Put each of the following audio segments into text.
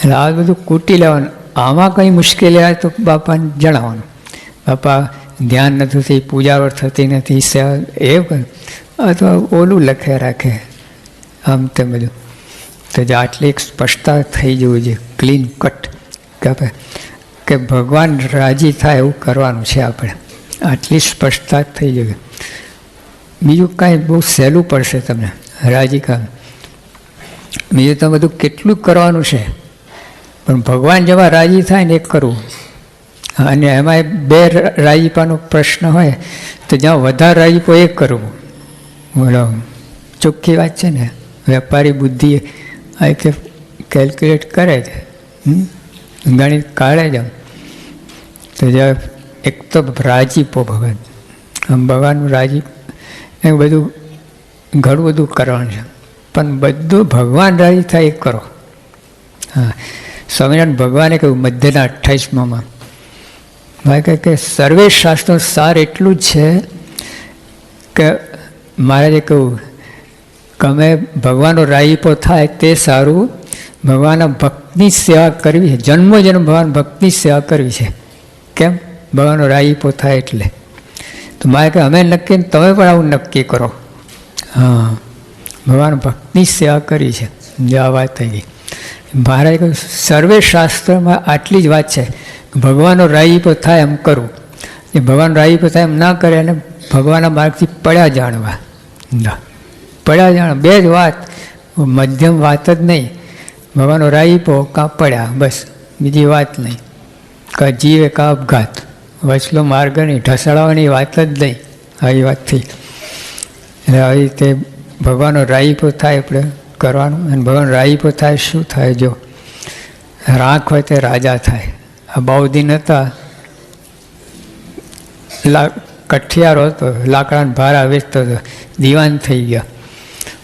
એટલે આ બધું કૂટી લેવાનું. આમાં કંઈ મુશ્કેલી આવે તો બાપાને જણાવવાનું. બાપા, ધ્યાન નથી થતી પૂજાઓ થતી નથી સેવા એ કંઈ. અથવા ઓલું લખે રાખે. આમ તે બધું. તો જે આટલી એક સ્પષ્ટતા થઈ જવું છે ક્લીન કટ. કે કે ભગવાન રાજી થાય એવું કરવાનું છે આપણે. આટલી સ્પષ્ટતા થઈ જવી. બીજું કાંઈ બહુ સહેલું પડશે તમને. રાજી કામ બીજું તો બધું કેટલું કરવાનું છે? પણ ભગવાન જેવા રાજી થાય ને એ કરવું અને એમાં બે રાજીપાનો પ્રશ્ન હોય, તો જ્યાં વધારે રાજીપો એ કરવું બોલો, ચોખ્ખી વાત છે ને? વેપારી બુદ્ધિ આ કેલ્ક્યુલેટ કરે છે? ગણિત કાઢે જ. તો જે એક તો રાજીપો ભગવાન. આમ ભગવાનનું રાજી એ બધું ઘણું બધું કરવાનું છે. પણ બધું ભગવાન રાજી થાય એ કરો. હા. સ્વામિનારાયણ ભગવાને કહ્યું, મધ્યના અઠ્ઠાવીસમાં ભાઈ કહે કે, સર્વે શાસ્ત્રો સાર એટલું જ છે કે મહારાજે કહ્યું, તમે ભગવાનનો રાજીપો થાય તે સારું. ભગવાનના ભક્તની સેવા કરવી છે. જન્મો જન્મ ભગવાન ભક્તની સેવા કરવી છે. કેમ? ભગવાનનો રાજીપો થાય એટલે. તો મારે કે અમે નક્કી તમે પણ આવું નક્કી કરો. હા. ભગવાન ભક્તની સેવા કરી છે. જે આ વાત થઈ ગઈ. મહારાજ કહ્યું સર્વે શાસ્ત્રમાં આટલી જ વાત છે. ભગવાનનો રાઈપો થાય એમ કરવું એ ભગવાન રાજીપો થાય એમ ના કરે અને ભગવાનના માર્ગથી પડ્યા જાણવા. ના. પડ્યા જાણ બે જ વાત. મધ્યમ વાત જ નહીં. ભગવાનનો રાઈપો કાં પડ્યા. બસ. બીજી વાત નહીં. કા જીવે કા અપઘાત. વચલો માર્ગ નહીં. ઢસડાવવાની વાત જ નહીં. આવી વાત થઈ એટલે આવી રીતે ભગવાનનો રાજીપો થાય આપણે કરવાનું. અને ભગવાન રાજીપો થાય, શું થાય? જો રાખ હોય તે રાજા થાય. આ બહુ દિન હતા લા કઠિયારો હતો. લાકડાને ભારા વેચતો હતો. દીવાન થઈ ગયા.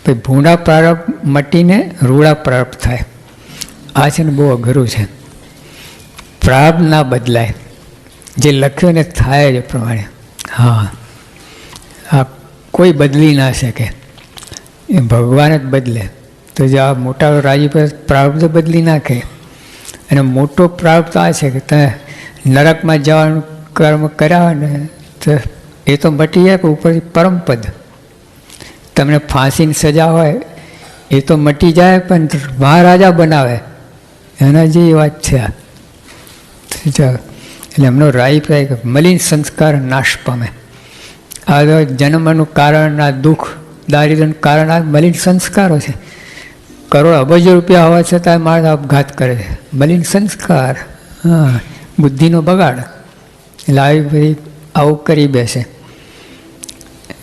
પછી ભૂંડા પ્રારંભ મટીને રૂડા પ્રારંભ થાય. આ છે ને બહુ અઘરું છે. પ્રારંભ ના બદલાય. જે લખ્યું ને થાય એ પ્રમાણે. હા. આ કોઈ બદલી ના શકે. એ ભગવાન જ બદલે. તો જે આ મોટા રાજી પર પ્રારબ્ધ બદલી નાખે. અને મોટો પ્રારબ્ધ આ છે કે તમે નરકમાં જવાનું કર્મ કર્યા હોય ને તો એ તો મટી જાય, પણ ઉપરથી પરમપદ તમને ફાંસીની સજા હોય, એ તો મટી જાય, પણ મહારાજા બનાવે. એના જેવી વાત છે એટલે એમનો રાઈ પ્રાય કે મલિન સંસ્કાર નાશ પામે. આ જન્મનું કારણ, આ દુઃખ દારિદ્રનું કારણ, આ મલિન સંસ્કારો છે. કરોડ અબજો રૂપિયા હોવા છતાં માણસ આપઘાત કરે. મલિન સંસ્કાર. હા. બુદ્ધિનો બગાડ. એટલે આવી બધી આવું કરી બેસે.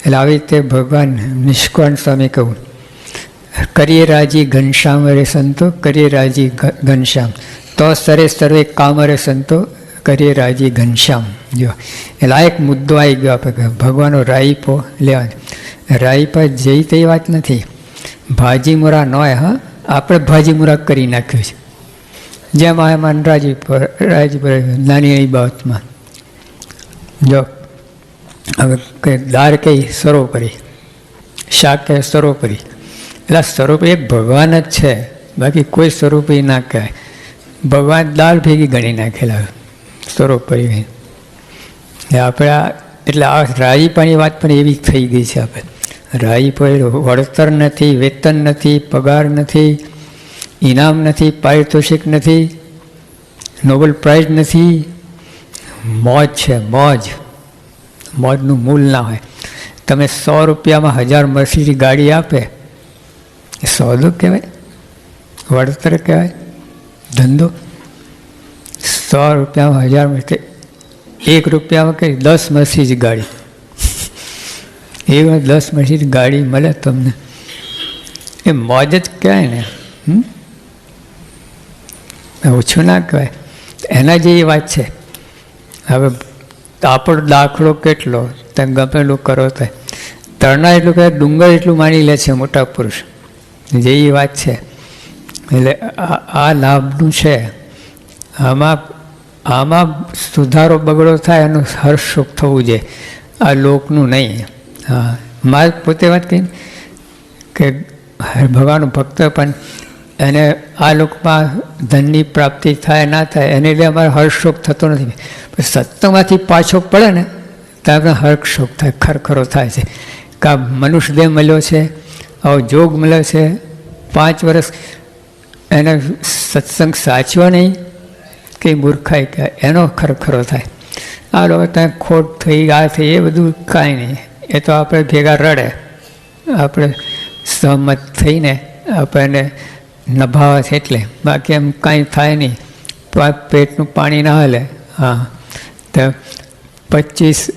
એટલે આવી રીતે ભગવાન નિષ્કોણ સ્વામી કહું. કરીએ રાજી ઘનશ્યામ રે સંતો કરીએ રાજી ઘનશ્યામ. તો સરે સર્વે કામ રે સંતો કરીએ રાજી ઘનશ્યામ. જો. એટલે આ એક મુદ્દો આવી ગયો આપણે ભગવાનનો રાઈપો લેવાનો. રાઈપા જઈ તે વાત નથી. ભાજીમુરા હોય હા? આપણે ભાજીમુરા કરી નાખ્યું છે. જેમ આ એમાં રાજી પર રાજી નાની એવી બાબતમાં. જો, હવે કંઈ દાળ કઈ સરોપરી શાક કે સરોપરી એટલે સ્વરૂપ એક ભગવાન જ છે. બાકી કોઈ સ્વરૂપ એ ના કહે ભગવાન દાળ ભેગી ગણી નાખેલા સ્વરૂપ એટલે આપણે, એટલે આ રાજીપાની વાત પણ એવી થઈ ગઈ છે આપણે. રાજીપો એ વળતર નથી, વેતન નથી, પગાર નથી, ઇનામ નથી, પારિતોષિક નથી, નોબલ પ્રાઇઝ નથી. મોજ છે, મોજ. મોજનું મૂલ ના હોય. તમે સો રૂપિયામાં હજાર મર્સીડી ગાડી આપે, એ સોદો કહેવાય? વળતર કહેવાય? ધંધો? સો રૂપિયામાં હજાર મર્સી એક રૂપિયામાં કઈ દસ મર્સીડી ગાડી. એમાં દસ મર્સીડી ગાડી મળે તમને. એ મોજ જ કહેવાય ને? ઓછું ના કહેવાય. એના જેવી વાત છે. હવે આપણો દાખલો કેટલો? તમે ગમે એટલું કરો તો. તરણા એટલું કહે ડુંગર એટલું માની લે છે મોટા પુરુષ. જેવી વાત છે. એટલે આ લાભનું છે. આમાં આમાં સુધારો બગડો થાય એનું હર્ષ સુખ થવું જોઈએ. આ લોકનું નહીં. હા. મારે પોતે વાત કહી કે ભગવાન ભક્ત, પણ એને આ લોકમાં ધનની પ્રાપ્તિ થાય, ના થાય, એને લીધે અમારે હર્ષશોક થતો નથી. પણ સત્સંગમાંથી પાછો પડે ને ત્યારે હર્ષશોક થાય, ખરખરો થાય છે. કે મનુષ્ય દેહ મળ્યો છે આવો જોગ મળ્યો છે, પાંચ વર્ષ એને સત્સંગ સાચવો નહીં, કે મૂર્ખાઈ કે એનો ખરખરો થાય. આ લોકો ત્યાં ખોટ થઈ, આ થઈ, એ બધું કાંઈ નહીં. એ તો આપણે ભેગા રડે. આપણે સહમત થઈને આપણને નભાવે છે એટલે. બાકી એમ કાંઈ થાય નહીં. પા- પેટનું પાણી ના હલે. હા. તો પચીસ,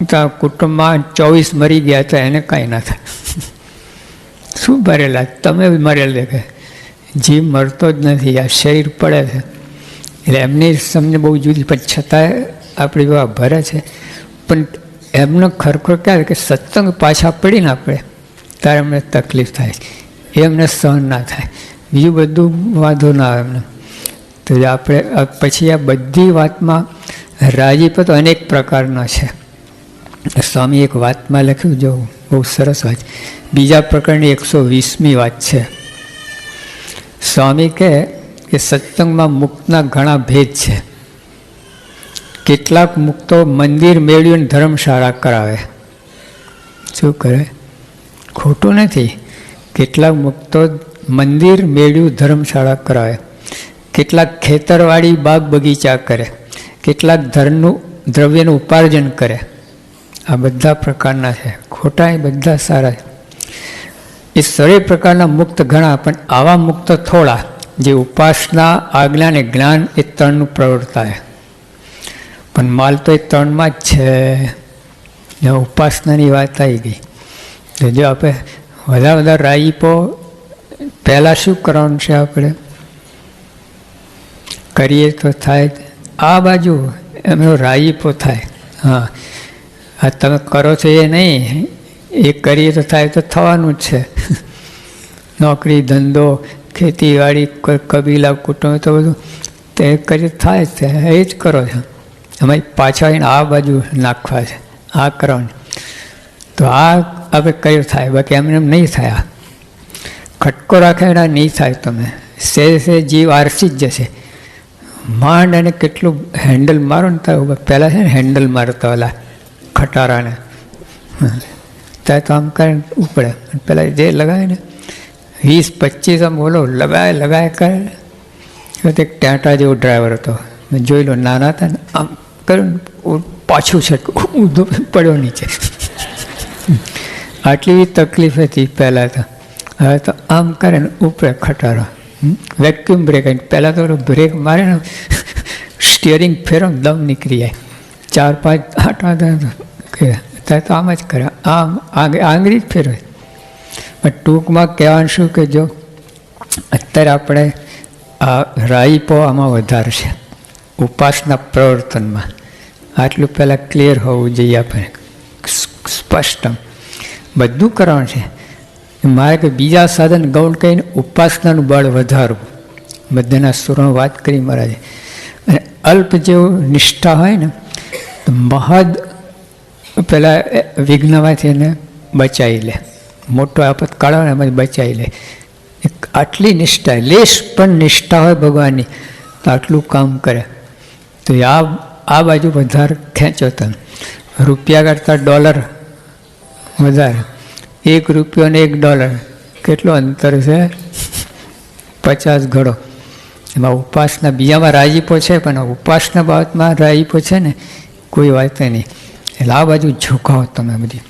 તો કુટુંબમાં ચોવીસ મરી ગયા તો એને કાંઈ ના થાય. શું ભરેલા? તમે મરેલ દેખે. જીવ મરતો જ નથી. આ શરીર પડે છે. એટલે એમની સમજ બહુ જુદી પણ છતાંય આપણી વાહ ભરે છે. પણ એમનો ખરખર ક્યારે કે સત્સંગ પાછા પડીને આપણે, ત્યારે એમને તકલીફ થાય એમને સહન ના થાય. બીજું બધું વાંધો ના આવે એમને તો આપણે પછી આ બધી વાતમાં રાજીપત અનેક પ્રકારના છે. સ્વામી એક વાતમાં લખ્યું, જો બહુ સરસ વાત. બીજા પ્રકારની એકસો વીસમી વાત છે. સ્વામી કહે કે સત્સંગમાં મુક્તના ઘણા ભેદ છે. કેટલાક મુક્તો મંદિર મેળવીને ધર્મશાળા કરાવે. શું કરે? ખોટું નથી. કેટલાક મુક્તો મંદિર મેળ્યું ધર્મશાળા કરાવે. કેટલાક ખેતરવાડી બાગ બગીચા કરે. કેટલાક ધર્મનું દ્રવ્યનું ઉપાર્જન કરે. આ બધા પ્રકારના છે. ખોટા એ બધા સારા છે. એ સરે પ્રકારના મુક્ત ઘણા, પણ આવા મુક્ત થોડા, જે ઉપાસના, આજ્ઞા અને જ્ઞાન એ ત્રણનું પ્રવર્તાય. પણ માલ તો એ ત્રણમાં જ છે. જ્યાં ઉપાસનાની વાત આવી ગઈ. તો જો આપણે વધારે વધારે રાઈપો પહેલાં શું કરવાનું છે આપણે? કરીએ તો થાય. આ બાજુ એમનો રાઈપો થાય. હા. આ તમે કરો છો એ નહીં. એ કરીએ તો થાય તો થવાનું જ છે. નોકરી, ધંધો, ખેતીવાડી કબીલા, કુટુંબ, તો બધું તે કરીએ થાય જ છે. એ જ કરો છો. અમારી પાછા આવીને આ બાજુ નાખવા છે, આ કરવાનું. તો આ આપણે કયો થાય? બાકી એમને એમ નહીં થાય ખટકો રાખે એના નહીં થાય તમે. સે સે જીવ આરસી જ જશે. માંડ અને કેટલું હેન્ડલ મારો ને તો પહેલાં છે ને હેન્ડલ મારતા ઓલા ખટારાને. ત્યાં તો આમ કરે ઉપડે. પહેલાં જે લગાવે ને, વીસ, પચીસ આમ બોલો લગાય લગાય કરે તે ટાટા જેવો ડ્રાઈવર હતો. મેં જોઈ લો, નાના હતા ને, આમ કર્યું પાછું છે. ઊંધો પડ્યો નીચે. આટલી તકલીફ હતી પહેલાં તો. હવે તો આમ કરે ને ઉપરે ખટારો. વેક્યુમ બ્રેક પહેલાં તો બ્રેક મારે ને સ્ટિયરિંગ ફેરો દમ નીકળી જાય. ચાર, પાંચ, આઠ કે ત્યારે તો આમ જ કરે આમ આંગ- આંગળી જ ફેરવે. પણ ટૂંકમાં કહેવાનું શું કે જો, અત્યારે આપણે આ રાઈપો આમાં વધારે છે. ઉપાસના પ્રવર્તનમાં. આટલું પહેલાં ક્લિયર હોવું જોઈએ આપણે. સ્પષ્ટ બધું કરવાનું છે. મારે કે બીજા સાધન ગૌણ કહીને ઉપાસનાનું બળ વધારવું. બધાના સુરમાં વાત કરી મહારાજે. અને અલ્પ જેવું નિષ્ઠા હોય ને, તો મહદ પહેલાં વિઘ્નમાંથી એને બચાવી લે. મોટો આપતકાળ હોય ને એમાંથી બચાવી લે. આટલી નિષ્ઠા, લેશ પણ નિષ્ઠા હોય ભગવાનની, તો આટલું કામ કરે. તો આ આ બાજુ વધારે ખેંચો તમે. રૂપિયા કરતાં ડોલર વધારે. એક રૂપિયો ને એક ડોલર. કેટલો અંતર છે? પચાસ ઘડો એમાં ઉપાસના બીજામાં રાજીપો છે, પણ ઉપાસના બાબતમાં રાજીપો છે ને, કોઈ વાત નહીં. એટલે આ બાજુ ઝુકાવો તમે બધી.